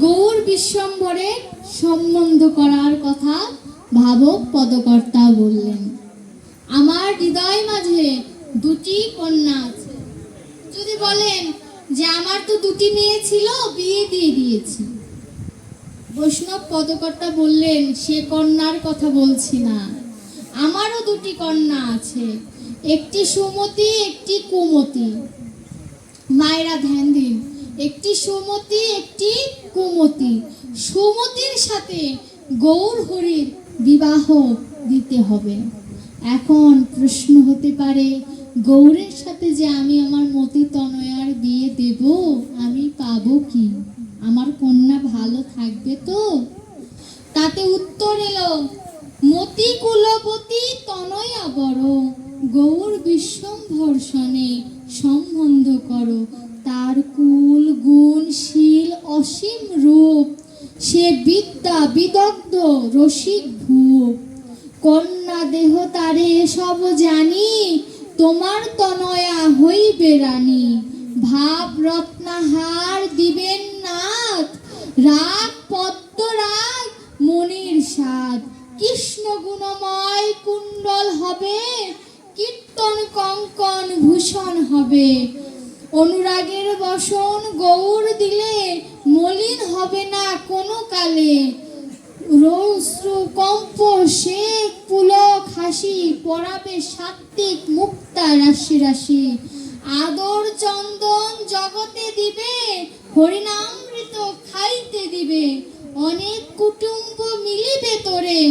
গৌর বিশ্বম্বরে সম্বন্ধ করার কথা ভাবক পদকর্তা বললেন। আমার হৃদয় মাঝে দুটি কন্যা আছে। যদি বলেন যে আমার তো দুটি মেয়ে ছিল, বিয়ে দিয়ে দিয়েছি। বৈষ্ণব পদকর্তা বললেন, সে কন্যার কথা বলছি না। আমারও দুটি কন্যা আছে, একটি সুমতি, একটি কুমতি। মায়েরা ধ্যান দিন, একটি সুমতি, একটি কুমতি। সুমতির সাথে গৌর হরির বিবাহ দিতে হবে। এখন প্রশ্ন হতে পারে, গৌরের সাথে যে আমি আমার মতি তনয়ার বিয়ে দেব, আমি পাবো কি? আমার কন্যা ভালো থাকবে তো? তাতে উত্তর এলো, মতি কুলপতি তনয়া বড়, গৌর বিশ্বম্ভর্ষণে সম্বন্ধ করো তার কুল গুণ শীল অসীম রূপ সে বিদ্যা বিদগ্ধ ভূপ কন্যা দেহ তারে সব জানি, তোমার তনয়া হইবে রানী। ভাব রত্নাহার দিবেন নাথ, রাগ পদ্ম রাগ মনির স্বাদ কৃষ্ণ গুণময় কুণ্ডল হবে, কীর্তন কঙ্কন ভূষণ হবে। অনুরাগের বসন গৌর দিলে, মলিন হবে না কোনো কালে। রৌশ্রু শেখ পুলক হাসি, পরাবে সাত্বিক মুক্তা রাশি রাশি। আদর চন্দন জগতে দিবে হরিনামৃত খাইতে দিবে। অনেক কুটুম্ব মিলিবে তোরে।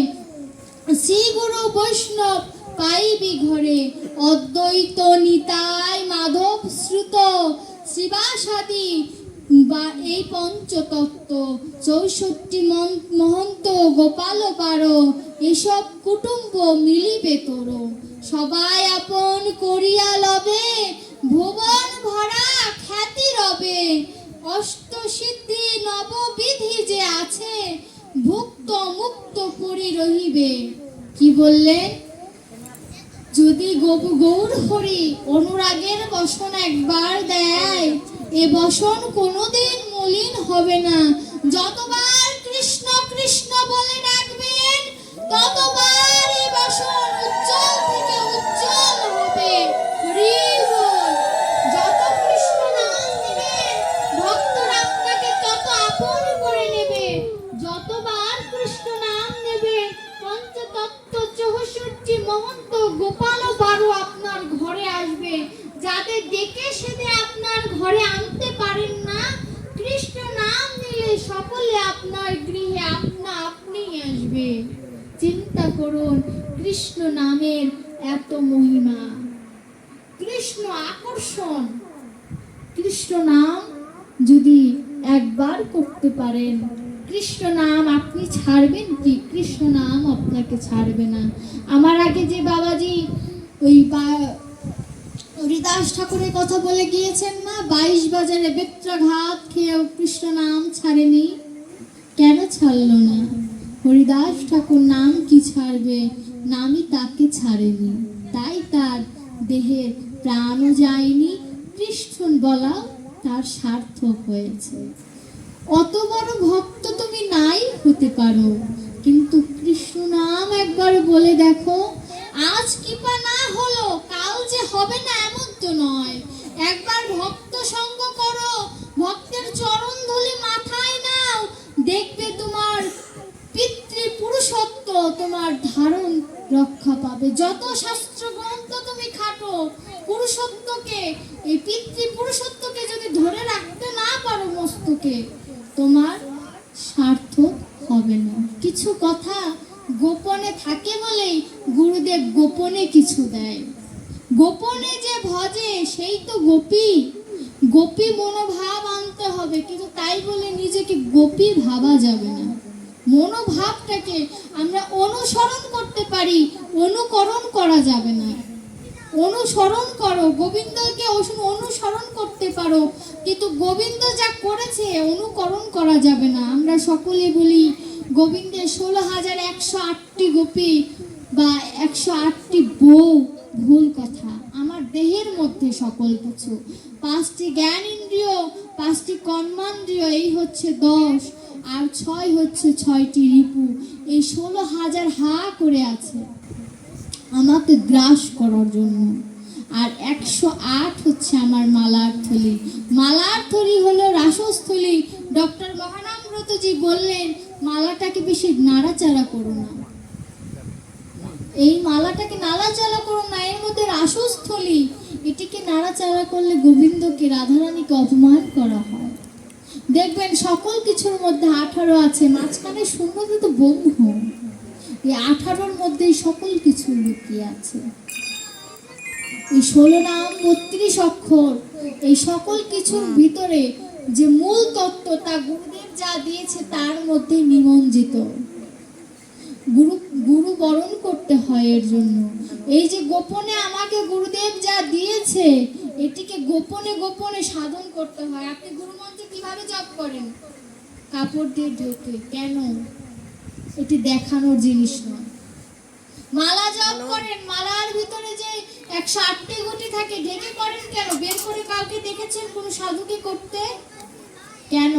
শ্রী গুরু বৈষ্ণব পাইবি ঘরে। অদ্বৈত নিতাই মাধব শ্রুত, শিবাসাদি বা এই পঞ্চতত্ত্ব, চৌষট্টি মহন্ত গোপাল পারো, এসব কুটুম্ব মিলিবে তোর। সবাই আপন করিয়া লবে, ভুবন ভরা খ্যাতি রবে। অষ্টসিদ্ধি নববিধি যে আছে, ভুক্ত মুক্ত করি রহিবে। কি বললেন? যদি গৌর হরি, অনুরাগের বসন একবার দেয় এ বসন কোনোদিন মলিন হবে না। যতবার কৃষ্ণ কৃষ্ণ কৃষ্ণ নামের এত মহিমা। কৃষ্ণ আকর্ষণ। কৃষ্ণ নাম যদি একবার করতে পারেন, কৃষ্ণ নাম আপনি ছাড়বেন কি? কৃষ্ণ নাম আপনাকে ছাড়বে না। আমার আগে যে বাবাজি ওই হরিদাস ঠাকুরের কথা বলে গিয়েছেন না বাইশ বাজারে বেত্রাঘাত খেয়েও কৃষ্ণ নাম ছাড়েনি। কেন ছাড়ল না? হরিদাস ঠাকুর নাম কি ছাড়বে? নামই তাকে ছাড়েনি। তাই তার দেহের প্রাণও যায়নি কৃষ্ণ বলা তার সার্থক হয়েছে। অত বড় ভক্ত তুমি নাই হতে পারো, কিন্তু কৃষ্ণ নাম একবার বলে দেখো, আজ কৃপা না হলো, কাল যে হবে না এমন তো নয়। একবার ভক্ত সঙ্গ করো ভক্তের চরণ ধুলি মাথায় নাও দেখবে তোমার পিতৃ পুরুষত্ব তোমার ধারণ রক্ষা পাবে যত শাস্ত্র গ্রন্থ তুমি খাটো, পুরুষত্বকে, এই পিতৃ পুরুষত্বকে যদি ধরে রাখতে না পারো মস্তকে, তোমার সার্থক হবে না। কিছু কথা গোপনে থাকে বলেই গুরুদেব গোপনে কিছু দেয়। গোপনে যে ভজে, সেই তো গোপী। গোপী মনোভাব আনতে হবে, কিন্তু তাই বলে নিজেকে গোপী ভাবা যাবে না। মনোভাবটাকে আমরা অনুসরণ করতে পারি, অনুকরণ করা যাবে না। অনুসরণ করো, গোবিন্দকে অনুসরণ করতে পারো, কিন্তু গোবিন্দ যা করেছে অনুকরণ করা যাবে না। আমরা সকলে বলি, গোবিন্দের ষোলো হাজার একশো আটটি গোপী বা একশো আটটি বউ ভুল কথা। আমার দেহের মধ্যে সকল কিছু। পাঁচটি জ্ঞান ইন্দ্রিয়, পাঁচটি কর্মান্দ্রিয়, এই হচ্ছে দশ আর ছয় হচ্ছে ছয়টি রিপু। এই ষোলো হাজার হা করে আছে। আমাকে গ্রাস করার জন্য। আর একশো আট হচ্ছে আমার মালার থলি। মালার থলি হলো রাসস্থলী। ডক্টর মহানামব্রতজি বললেন, মালাটাকে বেশি নাড়াচাড়া করো না। এই মালাটাকে নাড়াচাড়া করো না, এর মধ্যে রাসস্থলী। এটিকে নাড়াচাড়া করলে গোবিন্দকে রাধারানীকে অপমান করা হয়। দেখবেন সকল কিছুর মধ্যে আঠারো আছে, মাঝখানে শূন্যতে তো ব্রহ্ম এই আঠারোর মধ্যে সকল কিছু লুকিয়ে আছে। এই ষোলো নাম, বত্রিশ অক্ষর, এই সকল কিছুর ভিতরে যে মূল তত্ত্ব তা গুরুদেব যা দিয়েছে তার মধ্যে নিমজ্জিত। গুরু গুরু বরণ করতে হয় এর জন্য। এই যে গোপনে আমাকে গুরুদেব যা দিয়েছে এটিকে গোপনে গোপনে সাধন করতে হয়। আপনি গুরু গুরুমন্ত্রে কীভাবে জপ করেন? কাপড় দিয়ে ঢেকে কেন? এটি দেখানোর জিনিস নয়। মালা জপ করেন মালার ভিতরে যে একশো আটটি গুটি থাকে ঢেকে করেন কেন? বের করে কাউকে দেখেছেন কোনো সাধুকে করতে? কেন?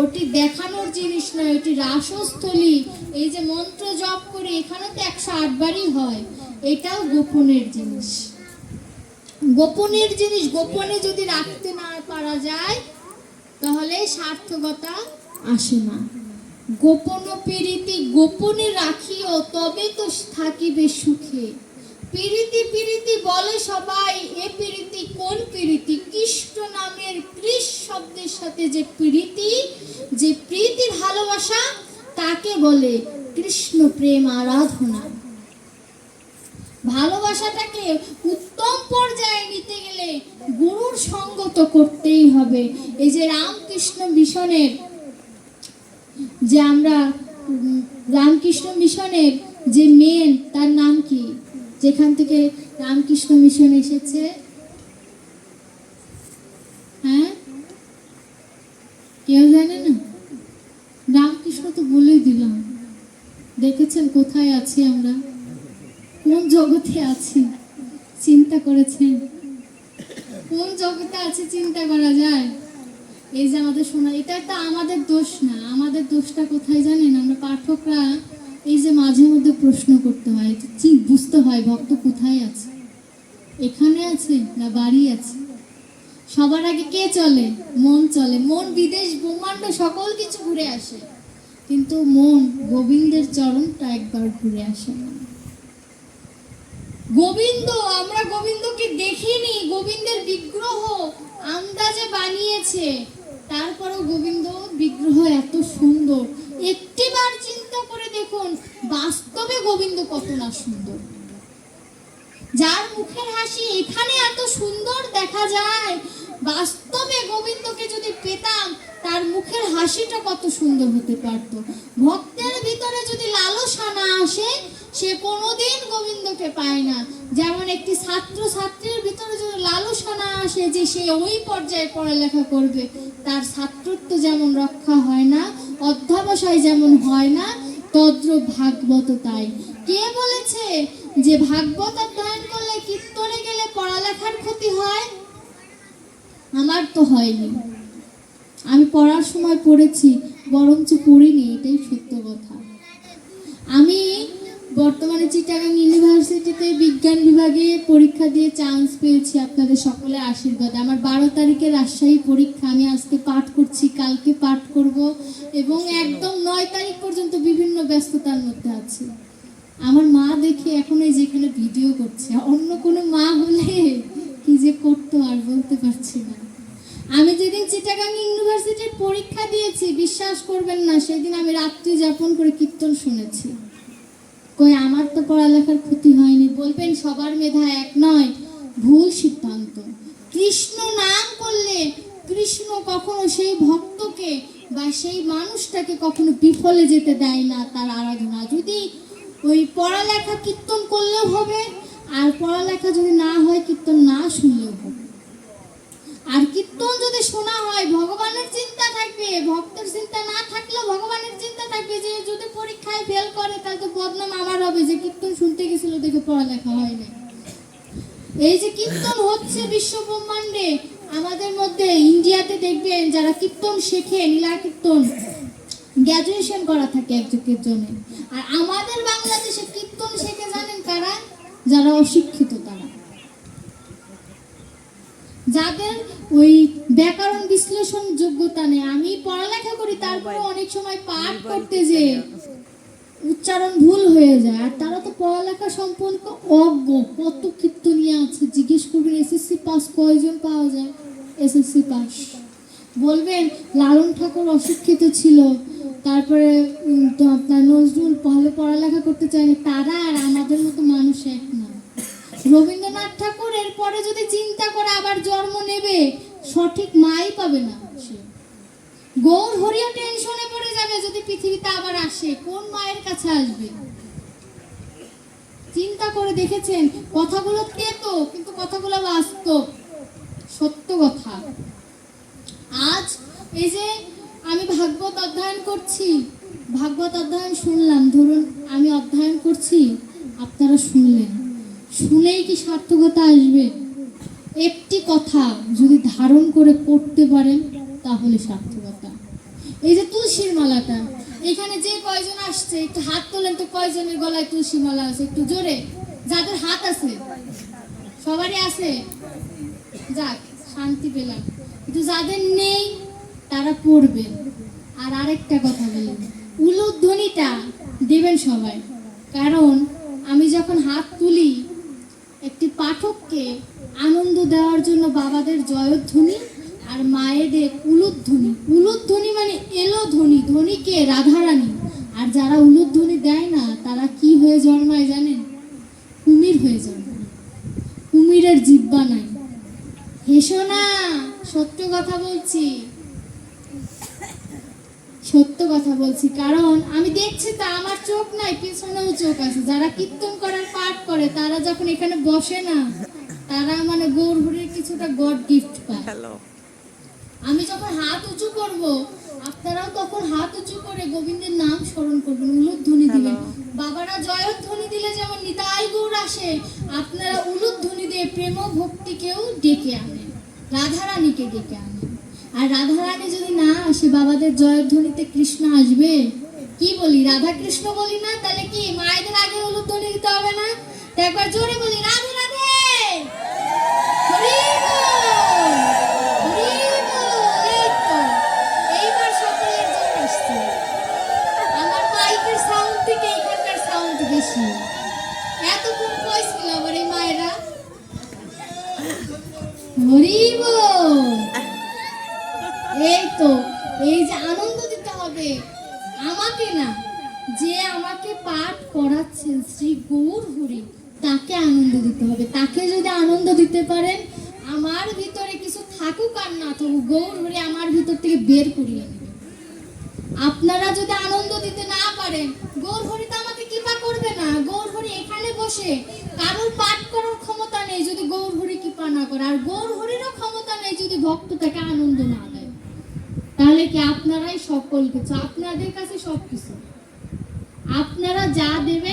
ওটি দেখানোর জিনিস নয় ওটি রাসস্থলী। এই যে মন্ত্র জপ করে এখানে তো একশো আটবারই হয়, এটাও গোপনের জিনিস। গোপনের জিনিস গোপনে যদি রাখতে না পারা যায়, তাহলে সার্থকতা আসে না। গোপন পীড়িতি গোপনে রাখিও, তবে তো থাকিবে সুখে। পীড়িতি পীড়িতি বলে সবাই, এ পীড়িতি কোন পীড়িতি কৃষ্ণ নামের কৃষ শব্দের সাথে যে পীড়িতি যে প্রীতি ভালোবাসা, তাকে বলে কৃষ্ণ প্রেম আরাধনা। ভালোবাসাটাকে উত্তম পর্যায়ে নিতে গেলে গুরুর সঙ্গত করতেই হবে। এই যে রামকৃষ্ণ মিশনের, যে আমরা রামকৃষ্ণ মিশনের যে মেন তার নাম কি? যেখান থেকে রামকৃষ্ণ মিশন এসেছে। হ্যাঁ? কেউ জানে না? রামকৃষ্ণ তো বলেই দিলাম। দেখেছেন কোথায় আছি আমরা? কোন জগতে আছি? চিন্তা করেছেন? কোন জগতে আছে চিন্তা করা যায়? এই যে আমাদের শোনা, এটা একটা আমাদের দোষ না। আমাদের দোষটা কোথায় জানেন? আমরা পাঠকরা এই যে মাঝে মধ্যে প্রশ্ন করতে হয় বুঝতে হয়, ভক্ত কোথায় আছে? এখানে আছে না বাড়ি আছে? সবার আগে কে চলে? মন চলে। মন বিদেশ, ব্রহ্মাণ্ড সকল কিছু ঘুরে আসে। কিন্তু মন গোবিন্দের চরণটা একবার ঘুরে আসে না। গোবিন্দ, আমরা গোবিন্দকে দেখিনি। গোবিন্দের বিগ্রহ আন্দাজে বানিয়েছে। তারপরেও গোবিন্দ, বিগ্রহ এত সুন্দর। একটিবার চিন্তা করে দেখুন, বাস্তবে গোবিন্দ কত না সুন্দর। যার মুখের হাসি এখানে এত সুন্দর দেখা যায়, বাস্তবে গোবিন্দকে যদি পেতাম, তার মুখের হাসিটা কত সুন্দর হতে পারত। ভক্তের ভিতরে যদি লালসা না আসে, সে কোনোদিন গোবিন্দকে পায় না। যেমন একটি ছাত্র ছাত্রীর ভিতরে যদি লালসা না আসে যে সে ওই পর্যায়ে পড়ালেখা করবে, তার ছাত্রত্ব যেমন রক্ষা হয় না অধ্যাবসায় যেমন হয় না তদ্র ভাগবত তাই। কে বলেছে যে ভাগবত অধ্যয়ন করলে কীর্তনে গেলে পড়ালেখার ক্ষতি হয়? আমার তো হয়নি। আমি পড়ার সময় পড়েছি, বরঞ্চ পড়িনি, এটাই সত্য কথা। আমি বর্তমানে চিটাগাং ইউনিভার্সিটিতে বিজ্ঞান বিভাগে পরীক্ষা দিয়ে চান্স পেয়েছি আপনাদের সকলের আশীর্বাদে। আমার বারো তারিখে রাজশাহী পরীক্ষা আমি আজকে পাঠ করছি, কালকে পাঠ করব এবং একদম নয় তারিখ পর্যন্ত বিভিন্ন ব্যস্ততার মধ্যে আছি। আমার মা দেখে এখন এই যেখানে ভিডিও করছে অন্য কোনো মা হলে কি যে করতো আর বলতে পারছি না। আমি যেদিন চিটাগাং ইউনিভার্সিটির পরীক্ষা দিয়েছি, বিশ্বাস করবেন না, সেদিন আমি রাত্রি যাপন করে কীর্তন শুনেছি। কই আমার তো পড়ালেখার ক্ষতি হয়নি। বলবেন সবার মেধা এক নয়, ভুল সিদ্ধান্ত। কৃষ্ণ নাম করলে কৃষ্ণ কখনো সেই ভক্তকে বা সেই মানুষটাকে কখনো বিফলে যেতে দেয় না তার আরাধনা। যদি ওই পড়ালেখা কীর্তন করলেও হবে, আর পড়ালেখা যদি না হয়, কীর্তন না শুনলেও হবে। আর কীর্তন যদি শোনা হয়, ভগবানের চিন্তা থাকবে, ভক্তের চিন্তা না থাকলেও যদি পরীক্ষায় ফেল করে, তাহলে তো বদনাম আমার হবে যে কীর্তন শুনতে গেছিল দেখে পড়ালেখা হয় না এই যে কীর্তন হচ্ছে বিশ্ব ব্রহ্মাণ্ডে, আমাদের মধ্যে ইন্ডিয়াতে দেখবেন যারা কীর্তন শেখে নীলা কীর্তন গ্র্যাজুয়েশন করা থাকে একজনের জন্য। আর আমাদের বাংলাদেশে কীর্তন শেখে জানেন কারা? যারা অশিক্ষিত তারা। যাদের ওই ব্যাকরণ বিশ্লেষণ যোগ্যতা নেই। আমি পড়ালেখা করি তারপরে অনেক সময় পাঠ করতে যে উচ্চারণ ভুল হয়ে যায়। আর তারা তো পড়ালেখা সম্পর্ক অজ্ঞ কত কীর্তনিয়া আছে। জিজ্ঞেস করবেন এসএসসি পাস কয়জন পাওয়া যায়? SSC pass. বলবেন লালন ঠাকুর অশিক্ষিত ছিল। তারপরে তো আপনার নজরুল ভালো পড়ালেখা করতে চায়নি। তারা আর আমাদের মতো মানুষ এক না। রবীন্দ্রনাথ এরপরে যদি চিন্তা করে আবার জন্ম নেবে, সঠিক মাই পাবে না সে। গৌর হরিও টেনশনে পড়ে যাবে যদি পৃথিবীতে আবার আসে, কোন মায়ের কাছে আসবে? চিন্তা করে দেখেছেন, কথাগুলো তেতো, কিন্তু কথাগুলো বাস্তব, সত্য কথা। আজ এই যে আমি ভাগবত অধ্যয়ন করছি, ভাগবত অধ্যয়ন শুনলাম, ধরুন আমি অধ্যয়ন করছি, আপনারা শুনলেন। শুনেই কি সার্থকতা আসবে? একটি কথা যদি ধারণ করে পড়তে পারেন, তাহলে সার্থকতা। এই যে তুলসীর মালাটা, এখানে যে কয়জন আসছে, একটু হাত তোলেন তো কয়জনের গলায় তুলসী মালা আছে, একটু জোরে। যাদের হাত আছে, সবারই আছে? যাক, শান্তি পেলাম। কিন্তু যাদের নেই, তারা পড়বেন আর আরেকটা কথা বলি, উলুধ্বনিটা দেবেন সবাই। কারণ আমি যখন হাত তুলি একটি পাঠককে আনন্দ দেওয়ার জন্য বাবাদের জয়ধ্বনি আর মায়েদের উলুধ্বনি। উলুধ্বনি মানে এলো ধ্বনি ধ্বনিকে রাধারানী। আর যারা উলুধ্বনি দেয় না, তারা কি হয়ে জন্মায় জানেন? কুমির হয়ে জন্মায়। কুমিরের জিব্বা নাই। হেসো না, সত্য কথা বলছি। সত্য কথা বলছি। কারণ আমি দেখছি তা আমার চোখ নাই পিছনেও চোখ আছে। যারা কীর্তন করার পাঠ করে তারা যখন এখানে বসে না তারা মানে গৌরহরির কিছুটা গড গিফট পায়। আমি যখন হাত উঁচু করব আপনারাও তখন হাত উঁচু করে গোবিন্দের নাম স্মরণ করবেন উলুধ্বনি দিবেন। বাবারা জয়ধ্বনি দিলে যেমন নিতাই গৌর আসে আপনারা উলুধ্বনি দিয়ে প্রেম ভক্তিকেও ডেকে আনেন। রাধারানীকে ডেকে আনেন। আর রাধা রানী যদি না আসে, বাবাদের জয়ধ্বনিতে কৃষ্ণ আসবে? কি বলি? রাধা কৃষ্ণ বলি না? তাহলে কি মায়েদের আগে হলুদ ধ্বনি দিতে হবে না? একবার জোরে বলি, রাধে রাধে! আমার ভিতরে কিছু থাকুক আর না থাকুক, গৌর হরি আমার ভিতর থেকে বের করিয়ে নেবে। আপনারা যদি আনন্দ দিতে না পারেন, গৌর হরি তো আমাকে কৃপা করবে না। গৌর হরি এখানে বসে কারোর পাঠ করার ক্ষমতা নেই যদি গৌর হরি কৃপা না করে। আর গৌর হরিরও ক্ষমতা নেই যদি ভক্ত তাকে আনন্দ না দেয়। তাহলে কি আপনারাই সকল কিছু আপনাদের কাছে সব কিছু আপনারা যা দেবেন